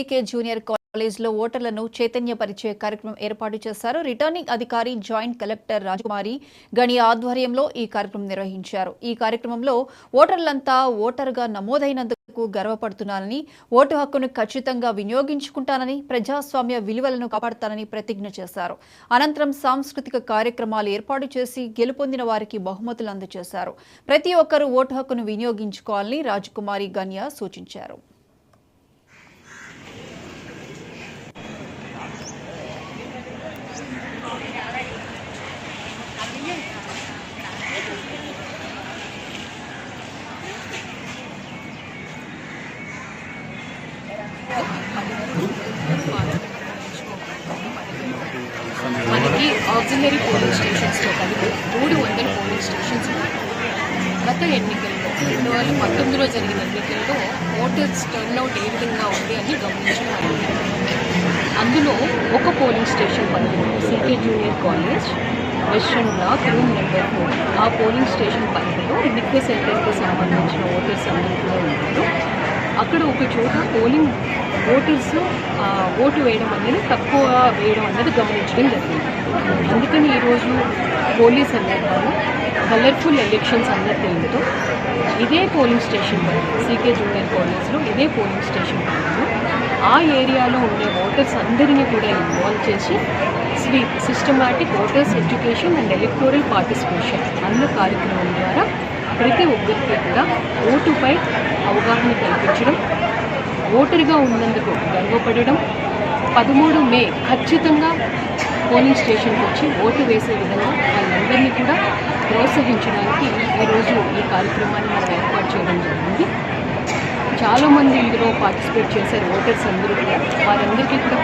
AK junior కాలేజ్లో ఓటర్లను చైతన్యపరిచే కార్యక్రమం ఏర్పాటు చేశారు. రిటర్నింగ్ అధికారి జాయింట్ కలెక్టర్ రాజకుమారి గణి ఆధ్వర్యంలో ఈ కార్యక్రమం నిర్వహించారు. ఈ కార్యక్రమంలో ఓటర్లంతా ఓటర్గా నమోదైనందుకు గర్వపడుతున్నానని ఓటు హక్కును ఖచ్చితంగా వినియోగించుకుంటానని ప్రజాస్వామ్య విలువలను కాపాడుతానని ప్రతిజ్ఞ చేశారు. అనంతరం సాంస్కృతిక కార్యక్రమాలు ఏర్పాటు చేసి గెలుపొందిన వారికి బహుమతులు అందజేశారు. ప్రతి ఒక్కరూ ఓటు హక్కును వినియోగించుకోవాలని రాజకుమారి గన్య సూచించారు. మనకి ఆక్సిలరీ పోలింగ్ స్టేషన్స్తో కలిపి మూడు వందల పోలింగ్ స్టేషన్స్ ఉన్నాయి. గత ఎన్నికల్లో రెండు వేల పంతొమ్మిదిలో జరిగిన ఎన్నికల్లో ఓటర్స్ టర్న్అవుట్ ఏ విధంగా ఉంది అని గమనించడం అందులో ఒక పోలింగ్ స్టేషన్ పరిధిలో CK junior college western block room number four. ఆ పోలింగ్ స్టేషన్ పరిధిలో ఎన్నికల సెంటర్కి సంబంధించిన ఓటర్స్ అందరూ కూడా అక్కడ ఒక చోట పోలింగ్ ఓటర్స్ ఓటు వేయడం అనేది తక్కువ వేయడం అనేది గమనించడం జరిగింది. అందుకని ఈరోజు పోలీస్ అన్నారు కలర్ఫుల్ ఎలక్షన్స్ అన్న పేరుతో ఇదే పోలింగ్ స్టేషన్ సీకే జూనియర్ కాలేజ్లో ఇదే పోలింగ్ స్టేషన్ ఆ ఏరియాలో ఉండే ఓటర్స్ అందరినీ కూడా ఇన్వాల్వ్ చేసి SVEEP systematic voters education and electoral participation అన్న కార్యక్రమం ద్వారా ప్రతి ఒక్కరికి కూడా ఓటుపై అవగాహన కల్పించడం ఓటరుగా ఉన్నందుకు గర్వపడడం. పదమూడు మే ఖచ్చితంగా పోలింగ్ స్టేషన్కి వచ్చి ఓటు వేసే విధంగా వాళ్ళందరినీ కూడా ప్రోత్సహించడానికి ఈరోజు ఈ కార్యక్రమాన్ని మనం ఏర్పాటు చేయడం జరిగింది. చాలామంది ఇందులో పార్టిసిపేట్ చేశారు ఓటర్స్ అందరూ కూడా. వారందరికీ కూడా